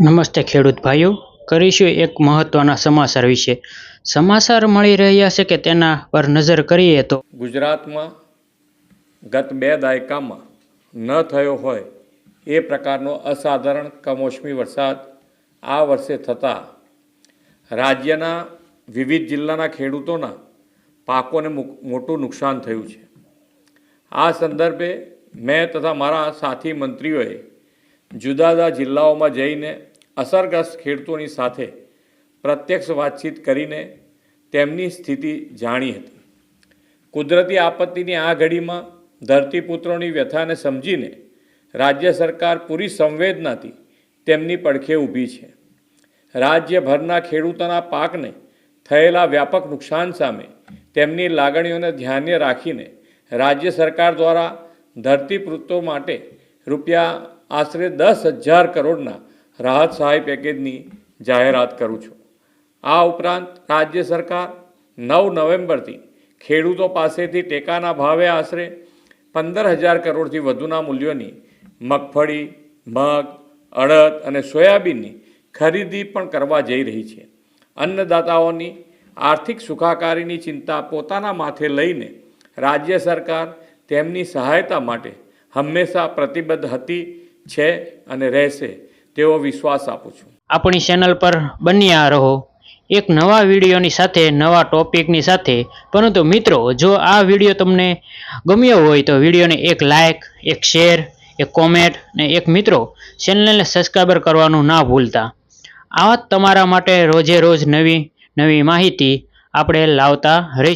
નમસ્તે ખેડૂત ભાઈઓ, કરીશું એક મહત્વના સમાચાર વિશે. સમાચાર મળી રહ્યા છે કે તેના પર નજર કરીએ તો ગુજરાતમાં ગત બે દાયકામાં ન થયો હોય એ પ્રકારનો અસાધારણ કમોસમી વરસાદ આ વર્ષે થતાં રાજ્યના વિવિધ જિલ્લાના ખેડૂતોના પાકોને મોટું નુકસાન થયું છે. આ સંદર્ભે મેં તથા મારા સાથી મંત્રીઓએ જુદા જુદા જિલ્લાઓમાં જઈને અસરગ્રસ્ત ખેડૂતોની સાથે પ્રત્યક્ષ વાતચીત કરીને તેમની સ્થિતિ જાણી હતી. કુદરતી આપત્તિની આ ઘડીમાં ધરતીપુત્રોની વ્યથાને સમજીને રાજ્ય સરકાર પૂરી સંવેદનાથી તેમની પડખે ઊભી છે. રાજ્યભરના ખેડૂતોના પાકને થયેલા વ્યાપક નુકસાન સામે તેમની લાગણીઓને ધ્યાને રાખીને રાજ્ય સરકાર દ્વારા ધરતીપુત્રો માટે રૂપિયા આશરે દસ હજાર કરોડના રાહત સહાય પેકેજની જાહેરાત કરું છું. આ ઉપરાંત રાજ્ય સરકાર નવ નવેમ્બરથી ખેડૂતો પાસેથી ટેકાના ભાવે આશરે પંદર હજાર કરોડથી વધુના મૂલ્યોની મગફળી, મગ, અડદ અને સોયાબીનની ખરીદી પણ કરવા જઈ રહી છે. અન્નદાતાઓની આર્થિક સુખાકારીની ચિંતા પોતાના માથે લઈને રાજ્ય સરકાર તેમની સહાયતા માટે હંમેશા પ્રતિબદ્ધ હતી છે અને રહેશે તેવો વિશ્વાસ આપું છું. આપણી ચેનલ પર બન્યા રહો. એક નવા વિડીયોની સાથે, નવા ટોપિકની સાથે. પરંતુ મિત્રો, જો આ વીડિયો તમને ગમ્યો હોય તો વિડીયોને એક લાઇક એક શેર એક કોમેન્ટ ને એક મિત્રો ચેનલને સબસ્ક્રાઈબર કરવાનું ના ભૂલતા. આવા તમારા માટે રોજે રોજ નવી નવી માહિતી આપણે લાવતા રહીશું.